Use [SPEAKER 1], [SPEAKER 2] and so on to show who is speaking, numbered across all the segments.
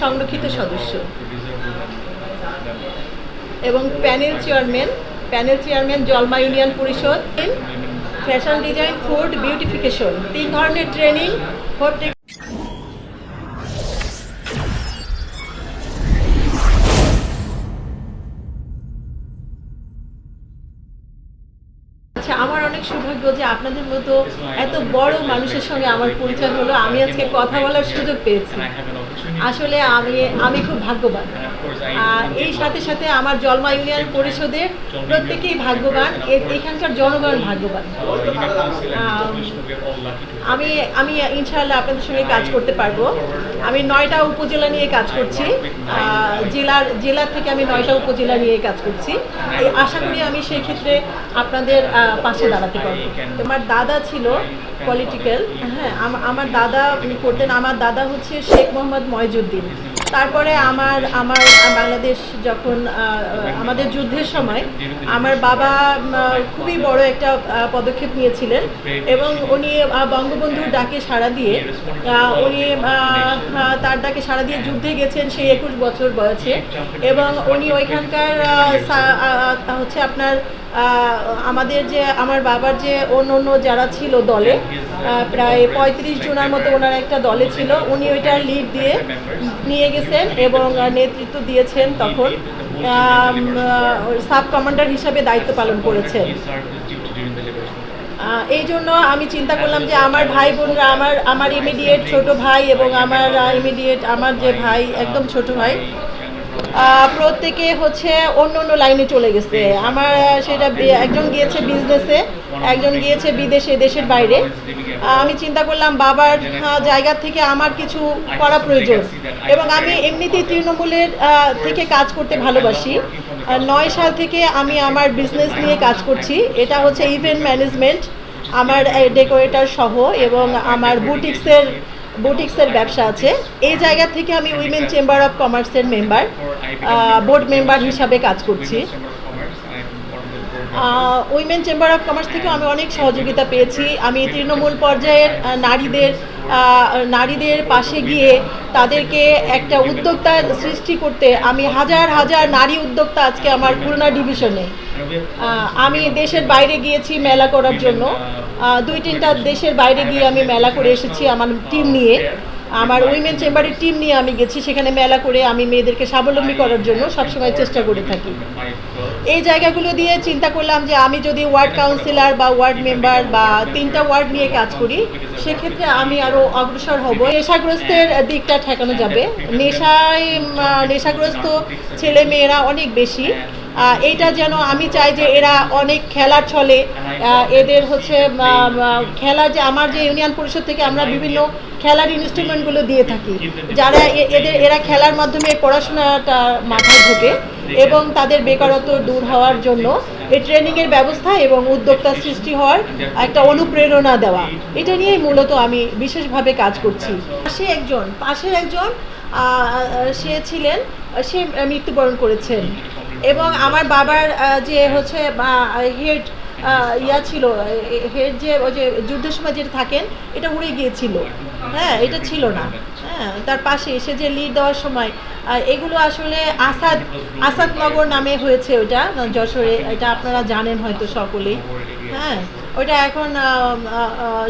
[SPEAKER 1] সংরক্ষিত সদস্য। এবং panel chairman panel chairman Jalma union পরিষদ, ফ্যাশন ডিজাইন, ফুড বিউটিফিকেশন, তিন ধরনের ট্রেনিং আচ্ছা আমার সৌভাগ্য যে আপনাদের মতো এত বড় মানুষের সঙ্গে আমার পরিচয় হলো। আমি আজকে কথা বলার সুযোগ পেয়েছি। আসলে আমি আমি খুব ভাগ্যবান। আর এই সাথে সাথে আমার জলমা ইউনিয়ন পরিষদের প্রত্যেকেই ভাগ্যবান। এখানকার জনগণ ভাগ্যবান। আমি আমি ইনশাআল্লাহ আপনাদের সঙ্গে কাজ করতে পারব। আমি নয়টা উপজেলা নিয়ে কাজ করছি। জেলার জেলা থেকে আমি নয়টা উপজেলা নিয়ে কাজ করছি। আশা করি আমি সেই ক্ষেত্রে আপনাদের পাশে দাঁড়াতে পারব আমার দাদা ছিল পলিটিক্যাল হ্যাঁ আমার দাদা করতেন আমার দাদা হচ্ছে শেখ মোহাম্মদ ময়জুদ্দিন তারপরে আমার আমার বাংলাদেশ যখন আমাদের যুদ্ধের সময় আমার বাবা খুবই বড় একটা পদক্ষেপ নিয়েছিলেন এবং উনি বঙ্গবন্ধুর ডাকে সাড়া দিয়ে উনি তার ডাকে সাড়া দিয়ে যুদ্ধে গেছেন সেই একুশ বছর বয়সে এবং উনি ওইখানকার হচ্ছে আপনার আমাদের যে, আমার বাবার যে অন্য অন্য যারা ছিল দলে প্রায় পঁয়ত্রিশ জনের মতো ওনার একটা দলে ছিল, উনি ওইটার লিড দিয়ে নিয়ে গেছেন এবং নেতৃত্ব দিয়েছেন তখন। সাব কমান্ডার হিসাবে দায়িত্ব পালন করেছেন। এই জন্য আমি চিন্তা করলাম যে আমার ভাই বোনরা, আমার আমার ইমিডিয়েট ছোট ভাই এবং আমার ইমিডিয়েট আমার যে ভাই, একদম ছোট ভাই প্রত্যেকে হচ্ছে অন্য অন্য লাইনে চলে গেছে। আমার সেটা একজন গিয়েছে বিজনেসে একজন গিয়েছে বিদেশে দেশের বাইরে। আমি চিন্তা করলাম বাবার জায়গা থেকে আমার কিছু করা প্রয়োজন। এবং আমি এমনিতেই তৃণমূলের থেকে কাজ করতে ভালোবাসি। নয় সাল থেকে আমি আমার বিজনেস নিয়ে কাজ করছি। এটা হচ্ছে ইভেন্ট ম্যানেজমেন্ট আমার ডেকোরেটর সহ এবং আমার বুটিক্সের বুটিক্সের ব্যবসা আছে। এই জায়গা থেকে আমি উইমেন চেম্বার অফ কমার্সের মেম্বার বোর্ড মেম্বার হিসাবে কাজ করছি। উইমেন চেম্বার অফ কমার্স থেকে আমি অনেক সহযোগিতা পেয়েছি। আমি তৃণমূল পর্যায়ের নারীদের নারীদের পাশে গিয়ে তাদেরকে একটা উদ্যোক্তা সৃষ্টি করতে আমি হাজার হাজার নারী উদ্যোক্তা আজকে আমার খুলনা ডিভিশনে। আমি দেশের বাইরে গিয়েছি মেলা করার জন্য। দুই তিনটা দেশের বাইরে গিয়ে আমি মেলা করে এসেছি আমার টিম নিয়ে। আমার উইমেন চেম্বারের টিম নিয়ে আমি গেছি, সেখানে মেলা করে আমি মেয়েদেরকে স্বাবলম্বী করার জন্য সবসময় চেষ্টা করে থাকি। এই জায়গাগুলো দিয়ে চিন্তা করলাম যে আমি যদি ওয়ার্ড কাউন্সিলর বা ওয়ার্ড মেম্বার বা তিনটা ওয়ার্ড নিয়ে কাজ করি, সেক্ষেত্রে আমি আরও অগ্রসর হব। নেশাগ্রস্তের দিকটা ঠেকানো যাবে। নেশায় নেশাগ্রস্ত ছেলে মেয়েরা অনেক বেশি। এইটা যেন আমি চাই যে এরা অনেক খেলার ছলে। এদের হচ্ছে খেলা যে আমার যে ইউনিয়ন পরিষদ থেকে আমরা বিভিন্ন খেলার ইনস্ট্রুমেন্টগুলো দিয়ে থাকি। যারা এদের, এরা খেলার মাধ্যমে পড়াশোনাটা মাথায় ঢোকে এবং তাদের বেকারত্ব দূর হওয়ার জন্য এই ট্রেনিংয়ের ব্যবস্থা এবং উদ্যোক্তা সৃষ্টি হওয়ার একটা অনুপ্রেরণা দেওয়া। এটা নিয়েই মূলত আমি বিশেষভাবে কাজ করছি। পাশে একজন, পাশের একজন সে ছিলেন, সে মৃত্যুবরণ করেছেন। এবং আমার বাবার যে হচ্ছে হেড ইয়া ছিল হেড যে, ওই যে যুদ্ধের সময় যেটা থাকেন, এটা উড়ে গিয়েছিল। হ্যাঁ এটা ছিল না। হ্যাঁ তার পাশে এসে যে লিড দেওয়ার সময় এগুলো আসলে আসাদ আসাদনগর নামে হয়েছে ওটা যশোরে, এটা আপনারা জানেন হয়তো সকলেই। হ্যাঁ ওটা এখন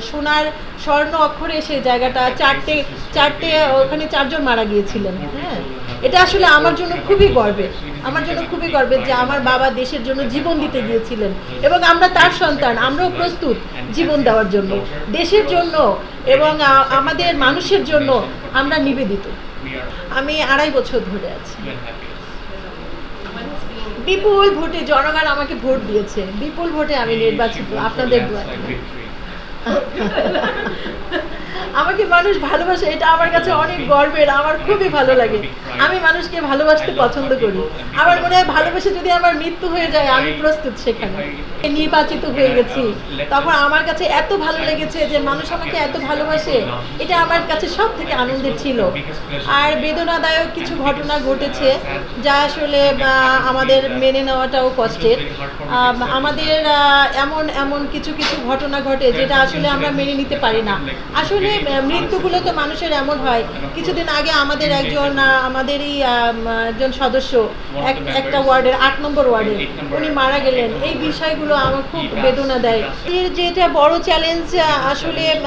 [SPEAKER 1] সোনার স্বর্ণ অক্ষরে সে জায়গাটা, চারটে চারটে, ওখানে চারজন মারা গিয়েছিলেন। হ্যাঁ এটা আসলে আমার জন্য খুবই গর্বের। আমার জন্য খুবই গর্বের যে আমার বাবা দেশের জন্য জীবন দিতে গিয়েছিলেন এবং আমরা তার সন্তান, আমরাও প্রস্তুত জীবন দেওয়ার জন্য। দেশের জন্য এবং আমাদের মানুষের জন্য আমরা নিবেদিত। আমি আড়াই বছর ধরে আছি। বিপুল ভোটে জনগণ আমাকে ভোট দিয়েছে। বিপুল ভোটে আমি নির্বাচিত আপনাদের আমাকে মানুষ ভালোবাসে, এটা আমার কাছে অনেক গর্বের, আমার খুবই ভালো লাগে। আমি মানুষকে ভালোবাসতে পছন্দ করি। আমার মনে হয় ভালোবেসে যদি আমার মৃত্যু হয়ে যায় আমি প্রস্তুত সেখানে। নির্বাচিত হয়ে গেছি। তখন আমার কাছে এত ভালো লেগেছে যে মানুষ আমাকে এত ভালোবাসে। এটা আমার কাছে সব থেকে আনন্দের ছিল। আর বেদনাদায়ক কিছু ঘটনা ঘটেছে যা আসলে আমাদের মেনে নেওয়াটাও কষ্টের। আমাদের এমন এমন কিছু কিছু ঘটনা ঘটে যেটা আসলে আমরা মেনে নিতে পারি না। আসলে মৃত্যুগুলো তো মানুষের এমন হয়। কিছুদিন আগে আমাদের একজন আহ, আমাদেরই আম, একজন সদস্য এক একটা ওয়ার্ডের আট নম্বর ওয়ার্ডের উনি মারা গেলেন। এই বিষয়গুলো আমার খুব বেদনা দেয়। এর যেটা বড় চ্যালেঞ্জ আসলে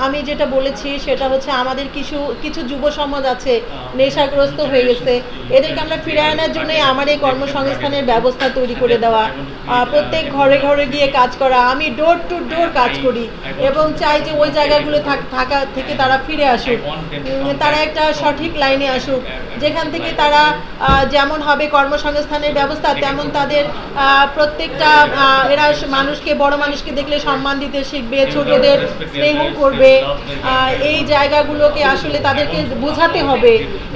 [SPEAKER 1] আমি যেটা বলেছি সেটা হচ্ছে আমাদের কিছু কিছু যুব সমাজ আছে নেশাগ্রস্ত হয়ে গেছে। এদেরকে আমরা ফিরে আনার জন্যই আমার এই কর্মসংস্থানের ব্যবস্থা তৈরি করে দেওয়া। প্রত্যেক ঘরে ঘরে গিয়ে কাজ করা। আমি ডোর টু ডোর কাজ করি এবং চাই যে ওই জায়গাগুলো থাক- থাকা থেকে তারা ফিরে আসুক। তারা একটা সঠিক লাইনে আসুক। যেখান থেকে তারা যেমন হবে কর্মসংস্থানের ব্যবস্থা, তেমন তাদের প্রত্যেকটা এরা মানুষকে, বড় মানুষকে দেখলে সম্মান দিতে শিখবে, ছোটদের স্নেহ করবে। এই জায়গাগুলোকে আসলে তাদেরকে বোঝাতে হবে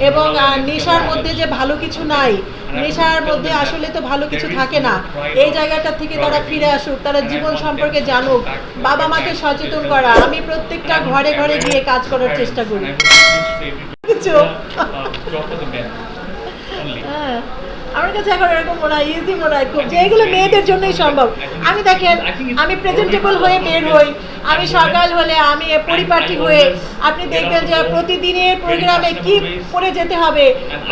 [SPEAKER 1] এবং নেশার মধ্যে যে ভালো কিছু নাই নেশার মধ্যে আসলে তো ভালো কিছু থাকে না। এই জায়গাটা থেকে তারা ফিরে আসুক তারা জীবন সম্পর্কে জানুক। বাবা মাকে সচেতন করা। আমি প্রত্যেকটা ঘরে ঘরে গিয়ে কাজ করার চেষ্টা করি। কিছু হ্যাঁ। আমার কাছে এখন এরকম মনে হয় ইজি মনে হয় খুব যে এগুলো মেয়েদের জন্যই সম্ভব। আমি দেখেন আমি প্রেজেন্টেবল হয়ে বের হই। আমি সকাল হলে আমি পরিপাটি হয়ে আপনি দেখবেন যে প্রতিদিনের প্রোগ্রামে কি পরে যেতে হবে?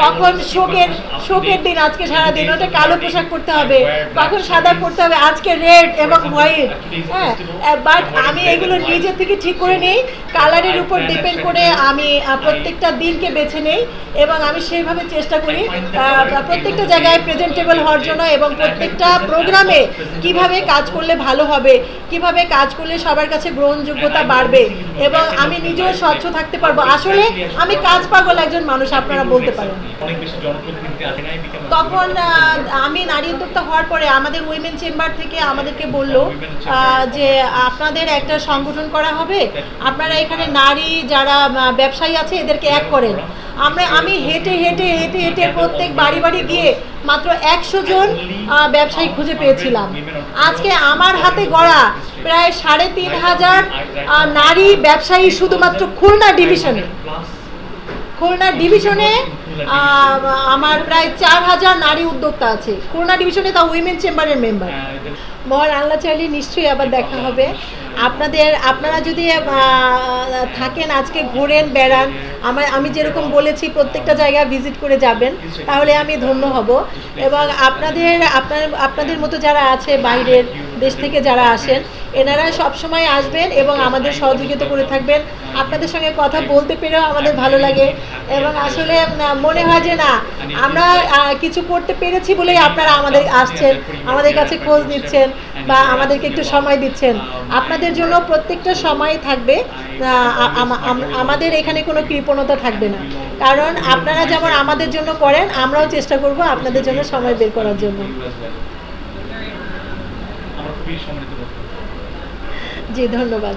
[SPEAKER 1] কখন শোকের শোকের দিন আজকে সারাদিন ওটা কালো পোশাক পরতে হবে। কখন সাদা পরতে হবে? আজকে রেড এবং হোয়াইট হ্যাঁ বাট আমি এগুলো নিজে থেকে ঠিক করে নিই। কালারের উপর ডিপেন্ড করে আমি প্রত্যেকটা দিনকে বেছে নেই এবং আমি সেইভাবে চেষ্টা করি প্রত্যেকটা জায়গায় প্রেজেন্টেবল হওয়ার জন্য এবং প্রত্যেকটা প্রোগ্রামে কীভাবে কাজ করলে ভালো হবে কীভাবে কাজ করলে সবার কাছে গ্রহণযোগ্যতা বাড়বে এবং আমি নিজেও স্বচ্ছ থাকতে পারব। আসলে আমি কাজ পাগল একজন মানুষ, আপনারা বলতে পারেন। তখন আমি নারী উদ্যোক্তা হওয়ার পরে আমাদের উইমেন চেম্বার থেকে আমাদেরকে বলল যে আপনাদের একটা সংগঠন করা হবে। আপনারা এখানে নারী যারা ব্যবসায়ী আছে, এদেরকে এক করেন। আমরা, আমি হেঁটে হেঁটে হেঁটে হেঁটে প্রত্যেক বাড়ি বাড়ি গিয়ে মাত্র একশো জন ব্যবসায়ী খুঁজে পেয়েছিলাম। আজকে আমার হাতে গড়া প্রায় সাড়ে তিন হাজার নারী ব্যবসায়ী শুধুমাত্র খুলনা ডিভিশনে। খুলনা ডিভিশনে আমার প্রায় চার হাজার নারী উদ্যোক্তা আছে। খুলনা ডিভিশনে তা উইমেন চেম্বারের মেম্বার মহান আল্লাহ চাইলে নিশ্চয়ই আবার দেখা হবে। আপনাদের, আপনারা যদি থাকেন আজকে ঘোরেন, বেড়ান, আমার, আমি যেরকম বলেছি, প্রত্যেকটা জায়গা ভিজিট করে যাবেন, তাহলে আমি ধন্য হব। এবং আপনাদের, আপনার, আপনাদের মতো যারা আছে বাইরের দেশ থেকে যারা আসেন এনারা সবসময় আসবেন এবং আমাদের সহযোগিতা করে থাকবেন। আপনাদের সঙ্গে কথা বলতে পেরেও আমাদের ভালো লাগে। এবং আসলে মনে হয় যে না, আমরা কিছু করতে পেরেছি বলেই আপনারা আমাদের আসছেন, আমাদের কাছে খোঁজ নিচ্ছেন বা আমাদেরকে একটু সময় দিচ্ছেন। আপনাদের জন্য প্রত্যেকটা সময় থাকবে আমাদের এখানে কোনো কৃপণতা থাকবে না। কারণ আপনারা যেমন আমাদের জন্য করেন, আমরাও চেষ্টা করব আপনাদের জন্য সময় বের করার জন্য। জি ধন্যবাদ